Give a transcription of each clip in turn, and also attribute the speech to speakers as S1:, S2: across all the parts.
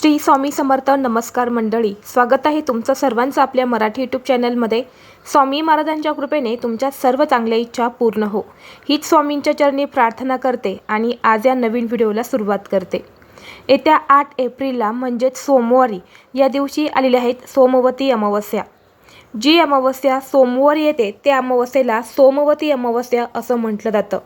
S1: श्री स्वामी समर्थ नमस्कार मंडळी. स्वागत आहे तुमचं सर्वांचं आपल्या मराठी यूट्यूब चॅनलमध्ये स्वामी महाराजांच्या कृपेने तुमच्या सर्व चांगल्या इच्छा पूर्ण हो. हीच स्वामींच्या चरणी प्रार्थना करते आणि आज या नवीन व्हिडिओला सुरुवात करते. येत्या आठ एप्रिलला म्हणजेच सोमवारी या दिवशी आलेल्या आहेत सोमवती अमावस्या. जी अमावस्या सोमवारी येते त्या अमावस्येला सोमवती अमावस्या असं म्हटलं जातं.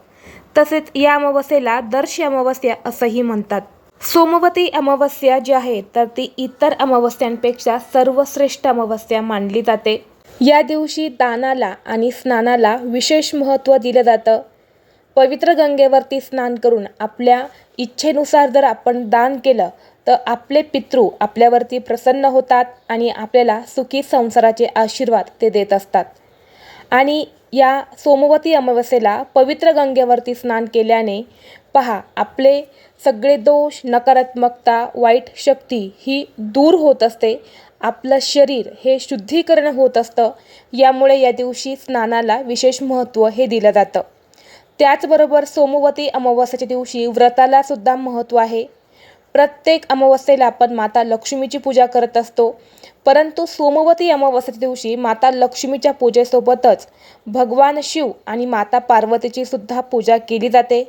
S1: तसेच या अमावस्येला दर्श अमावस्या असंही म्हणतात. सोमवती अमावस्या जी आहे तर ती इतर अमावस्यांपेक्षा सर्वश्रेष्ठ अमावस्या मानली जाते. या दिवशी दानाला आणि स्नानाला विशेष महत्त्व दिलं जातं. पवित्र गंगेवरती स्नान करून आपल्या इच्छेनुसार जर आपण दान केलं तर आपले पितृ आपल्यावरती प्रसन्न होतात आणि आपल्याला सुखी संसाराचे आशीर्वाद ते देत असतात. आणि या सोमवती अमावस्येला पवित्र गंगेवरती स्नान केल्याने पहा आपले सगळे दोष नकारात्मकता वाईट शक्ती ही दूर होत असते. आपलं शरीर हे शुद्धीकरण होत असतं. यामुळे या दिवशी स्नानाला विशेष महत्त्व हे दिलं जातं. त्याचबरोबर सोमवती अमावस्याच्या दिवशी व्रताला सुद्धा महत्त्व आहे. प्रत्येक अमावस्येला आपण माता लक्ष्मीची पूजा करत असतो. परंतु सोमवती अमावस्येच्या दिवशी माता लक्ष्मीच्या पूजेसोबतच भगवान शिव आणि माता पार्वतीची सुद्धा पूजा केली जाते.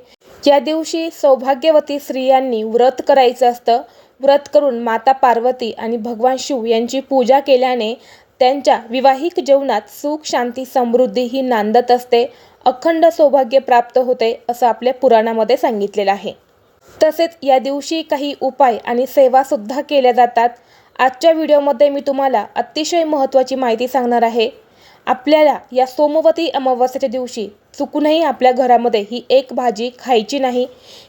S1: या दिवशी सौभाग्यवती स्त्रियांनी व्रत करायचं असतं व्रत करून माता पार्वती आणि भगवान शिव यांची पूजा केल्याने त्यांच्या विवाहिक जीवनात सुख शांती समृद्धी ही नांदत असते. अखंड सौभाग्य प्राप्त होते असं आपल्या पुराणामध्ये सांगितलेलं आहे. तसेच या दिवशी काही उपाय आणि सेवासुद्धा केल्या जातात. आजच्या व्हिडिओमध्ये मी तुम्हाला अतिशय महत्त्वाची माहिती सांगणार आहे. आपल्याला या सोमवती अमावस्येच्या दिवशी चुकूनही आपल्या घरामध्ये ही एक भाजी खायची नाही.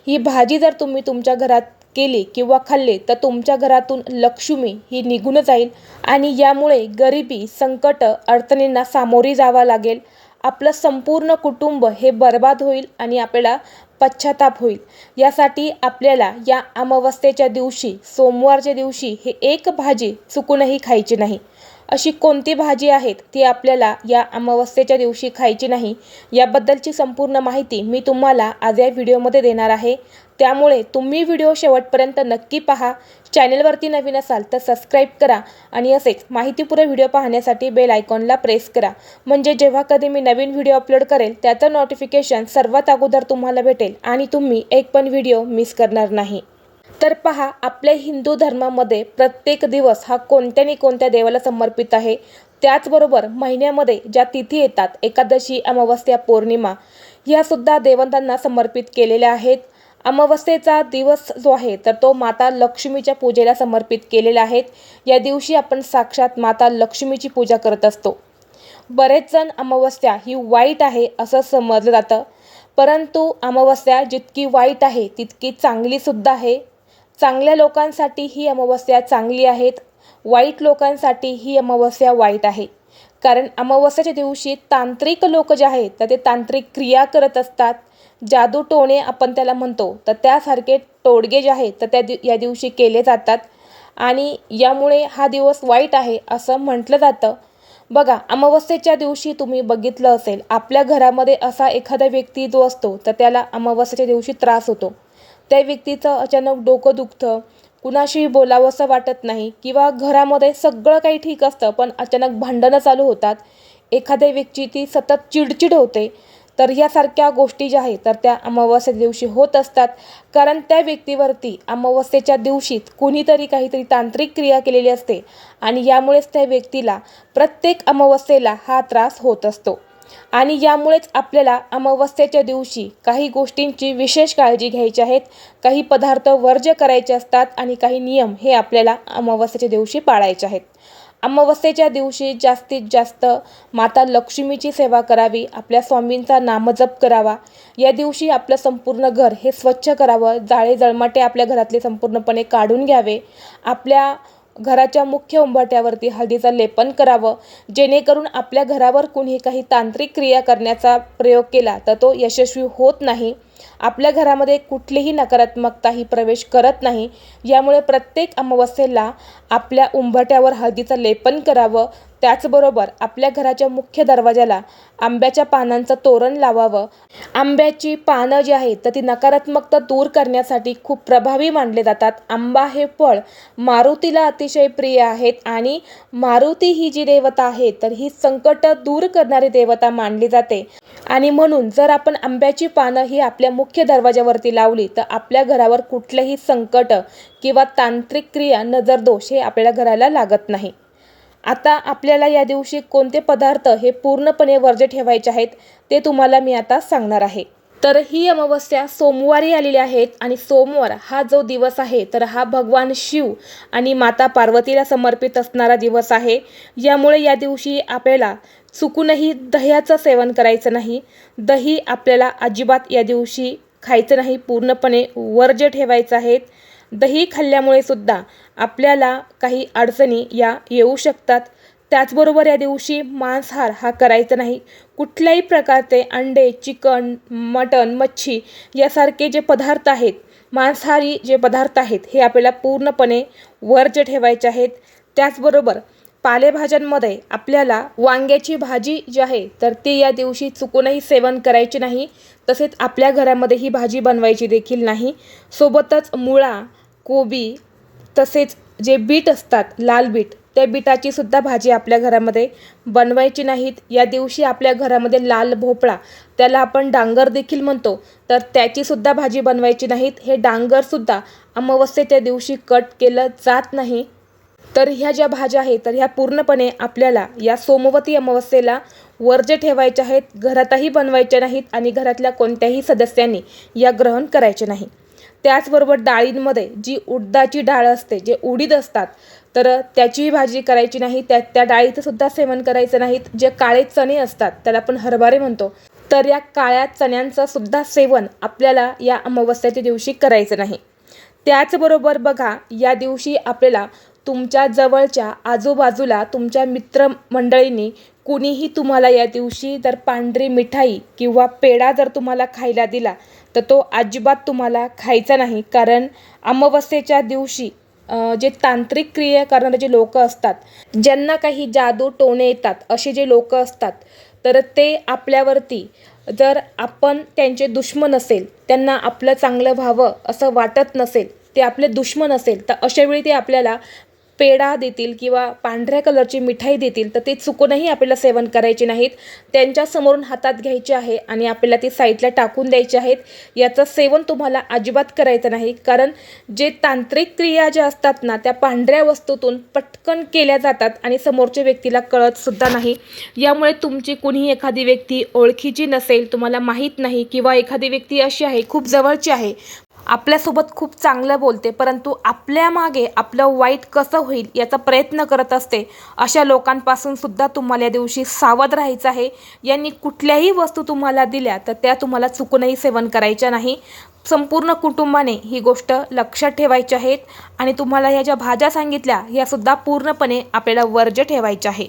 S1: ही भाजी जर तुम्ही तुमच्या घरात केली किंवा खाल्ली तर तुमच्या घरातून लक्ष्मी ही निघून जाईल आणि यामुळे गरिबी संकट अडचणींना सामोरी जावा लागेल. आपलं संपूर्ण कुटुंब हे बर्बाद होईल आणि आपल्याला पश्चाताप होईल. यासाठी आपल्याला या अमावस्येच्या दिवशी सोमवारच्या दिवशी हे एक भाजी चुकूनही खायची नाही. अशी कोणती भाजी आहेत ती आपल्याला या अमावस्येच्या दिवशी खायची नाही याबद्दलची संपूर्ण माहिती मी तुम्हाला आज या व्हिडिओमध्ये देणार आहे. त्यामुळे तुम्ही व्हिडिओ शेवटपर्यंत नक्की पहा. चॅनलवरती नवीन असाल तर सबस्क्राईब करा आणि असेच माहितीपूर्ण व्हिडिओ पाहण्यासाठी बेल आयकॉनला प्रेस करा. म्हणजे जेव्हा कधी मी नवीन व्हिडिओ अपलोड करेल त्याचं नोटिफिकेशन सर्वात अगोदर तुम्हाला भेटेल आणि तुम्ही एक पण व्हिडिओ मिस करणार नाही. तर पहा आपल्या हिंदू धर्मामध्ये प्रत्येक दिवस हा कोणत्या ना कोणत्या देवाला समर्पित आहे? त्याचबरोबर महिन्यामध्ये ज्या तिथी येतात एकादशी अमावस्या पौर्णिमा ह्यासुद्धा देवतांना समर्पित केलेल्या आहेत. अमावस्येचा दिवस जो आहे तर तो माता लक्ष्मीच्या पूजेला समर्पित केलेला आहे. या दिवशी आपण साक्षात माता लक्ष्मीची पूजा करत असतो. बरेच जण अमावस्या ही वाईट आहे असं समजलं जातं. परंतु अमावस्या जितकी वाईट आहे तितकी चांगलीसुद्धा आहे. चांगल्या लोकांसाठी ही अमावस्या चांगली आहेत वाईट लोकांसाठी ही अमावस्या वाईट आहे. कारण अमावस्याच्या दिवशी तांत्रिक लोक जे आहेत तर ते तांत्रिक क्रिया करत असतात. जादू टोणे आपण त्याला म्हणतो. तर त्यासारखे टोडगे जे आहेत तर त्या दि या दिवशी केले जातात. आणि यामुळे हा दिवस वाईट आहे असं म्हटलं जातं. बघा अमावस्येच्या दिवशी तुम्ही बघितलं असेल आपल्या घरामध्ये असा एखादा व्यक्ती जो असतो तर त्याला अमावस्येच्या दिवशी त्रास होतो. त्या व्यक्तीचं अचानक डोकं दुखतं कुणाशीही बोलावंसं वाटत नाही किंवा घरामध्ये सगळं काही ठीक असतं पण अचानक भांडणं चालू होतात. एखाद्या व्यक्ती ती सतत चिडचिड होते. तर यासारख्या गोष्टी ज्या आहेत तर त्या अमावस्या दिवशी होत असतात. कारण त्या व्यक्तीवरती अमावस्येच्या दिवशीत कुणीतरी काहीतरी तांत्रिक क्रिया केलेली असते आणि यामुळेच त्या व्यक्तीला प्रत्येक अमावस्येला हा त्रास होत असतो. आणि यामुळेच आपल्याला अमावस्येच्या दिवशी काही गोष्टींची विशेष काळजी घ्यायची आहेत. काही पदार्थ वर्ज्य करायचे असतात आणि काही नियम हे आपल्याला अमावस्येच्या दिवशी पाळायचे आहेत. अमावस्येच्या दिवशी जास्तीत जास्त माता लक्ष्मीची सेवा करावी आपल्या स्वामींचा नामजप करावा. या दिवशी आपलं संपूर्ण घर हे स्वच्छ करावं. जाळे जळमाटे आपल्या घरातले संपूर्णपणे काढून घ्यावे. आपल्या घराच्या मुख्य उंबरट्यावरती हळदीचं लेपन करावं. जेणेकरून आपल्या घरावर कुणी काही तांत्रिक क्रिया करण्याचा प्रयोग केला तर तो यशस्वी होत नाही. आपल्या घरामध्ये कुठलीही नकारात्मकता ही प्रवेश करत नाही. यामुळे प्रत्येक अमावस्येला आपल्या उंबरट्यावर हळदीचं लेपन करावं. त्याचबरोबर आपल्या घराच्या मुख्य दरवाजाला आंब्याच्या पानांचं तोरण लावावं. आंब्याची पानं जी आहेत तर ती नकारात्मकता दूर करण्यासाठी खूप प्रभावी मानले जातात. आंबा हे फळ मारुतीला अतिशय प्रिय आहेत आणि मारुती ही जी देवता आहे तर ही संकट दूर करणारी देवता मानली जाते. आणि म्हणून जर आपण आंब्याची पानं ही आपल्या मुख्य दरवाजावरती लावली तर आपल्या घरावर कुठलंही संकट किंवा तांत्रिक क्रिया नजरदोष हे आपल्या घराला लागत नाही. आता आपल्याला या दिवशी कोणते पदार्थ हे पूर्णपणे वर्ज ठेवायचे आहेत ते तुम्हाला मी आता सांगणार आहे. तर ही अमावस्या सोमवारी आलेली आहेत आणि सोमवार हा जो दिवस आहे तर हा भगवान शिव आणि माता पार्वतीला समर्पित असणारा दिवस आहे. यामुळे या दिवशी आपल्याला चुकूनही दह्याचं सेवन करायचं नाही दही आपल्याला अजिबात या दिवशी खायचं नाही पूर्णपणे वर्ज्य ठेवायचं आहेत दही खाल्ल्यामुळे सुद्धा आपल्याला काही अडचणी या येऊ शकतात. त्याचबरोबर या दिवशी मांसाहार हा करायचा नाही. कुठल्याही प्रकारचे अंडे चिकन मटण मच्छी यासारखे जे पदार्थ आहेत मांसाहारी जे पदार्थ आहेत हे आपल्याला पूर्णपणे वर्ज्य ठेवायचे आहेत. त्याचबरोबर पालेभाज्यांमध्ये आपल्याला वांग्याची भाजी जी आहे तर ती या दिवशी चुकूनही सेवन करायची नाही. तसेच आपल्या घरामध्ये ही भाजी बनवायची देखील नाही. सोबतच मुळा कोबी तसेच जे बीट असतात लाल बीट त्या बिटाची सुद्धा भाजी आपल्या घरामध्ये बनवायची नाहीत. या दिवशी आपल्या घरामध्ये लाल भोपळा त्याला आपण डांगर देखील म्हणतो. तर त्याची सुद्धा भाजी बनवायची नाहीत. हे डांगरसुद्धा अमावस्येच्या दिवशी कट केलं जात नाही. तर ह्या ज्या भाज्या आहेत तर ह्या पूर्णपणे आपल्याला या सोमवती अमावस्येला वर्ज्य ठेवायच्या आहेत. घरातही बनवायच्या नाहीत आणि घरातल्या कोणत्याही सदस्यांनी या ग्रहण करायचे नाही. त्याचबरोबर डाळींमध्ये जी उडदाची डाळ असते जे उडीद असतात तर त्याचीही भाजी करायची नाही. त्या त्या डाळीचं सुद्धा सेवन करायचं नाहीत जे काळे चणे असतात त्याला आपण हरभरे म्हणतो. तर या काळ्या चण्यांचं सुद्धा सेवन आपल्याला या अमावस्याच्या दिवशी करायचं नाही. त्याचबरोबर बघा या दिवशी आपल्याला तुमच्या जवळच्या आजूबाजूला तुमच्या मित्रमंडळींनी कुणीही तुम्हाला या दिवशी जर पांढरी मिठाई किंवा पेढा जर तुम्हाला खायला दिला तर तो अजिबात तुम्हाला खायचा नाही. कारण अमावस्येच्या दिवशी जे तांत्रिक क्रिया करणारे जे लोक असतात ज्यांना काही जादू टोणे येतात असे जे लोक असतात तर ते आपल्यावरती जर आपण त्यांचे दुश्मन असेल त्यांना आपलं चांगलं व्हावं असं वाटत नसेल ते आपले दुश्मन असेल तर अशावेळी ते आपल्याला पेढा देतील किंवा पांढऱ्या कलरची मिठाई देतील तर ते चुकूनही आपल्याला सेवन करायचे नाहीत. त्यांच्या समोरून हातात घ्यायचे आहे आणि आपल्याला ती साईडला टाकून द्यायचे आहेत. याचं सेवन तुम्हाला अजिबात करायचं नाही कारण जे तांत्रिक क्रिया ज्या असतात ना त्या पांढऱ्या वस्तूतून पटकन केल्या जातात आणि समोरच्या व्यक्तीला कळतसुद्धा नाही. यामुळे तुमची कुणीही एखादी व्यक्ती ओळखीची नसेल तुम्हाला माहीत नाही किंवा एखादी व्यक्ती अशी आहे खूप जवळची आहे आपल्यासोबत खूप चांगलं बोलते परंतु आपल्या मागे आपलं वाईट कसं होईल याचा प्रयत्न करत असते अशा लोकांपासून सुद्धा तुम्हाला या दिवशी सावध राहायचं आहे. यांनी कुठल्याही वस्तू तुम्हाला दिल्या तर त्या तुम्हाला चुकूनही सेवन करायच्या नाही. संपूर्ण कुटुंबाने ही गोष्ट लक्षात ठेवायची आहेत आणि तुम्हाला ह्या ज्या भाज्या सांगितल्या ह्यासुद्धा पूर्णपणे आपल्याला वर्ज्य ठेवायच्या आहे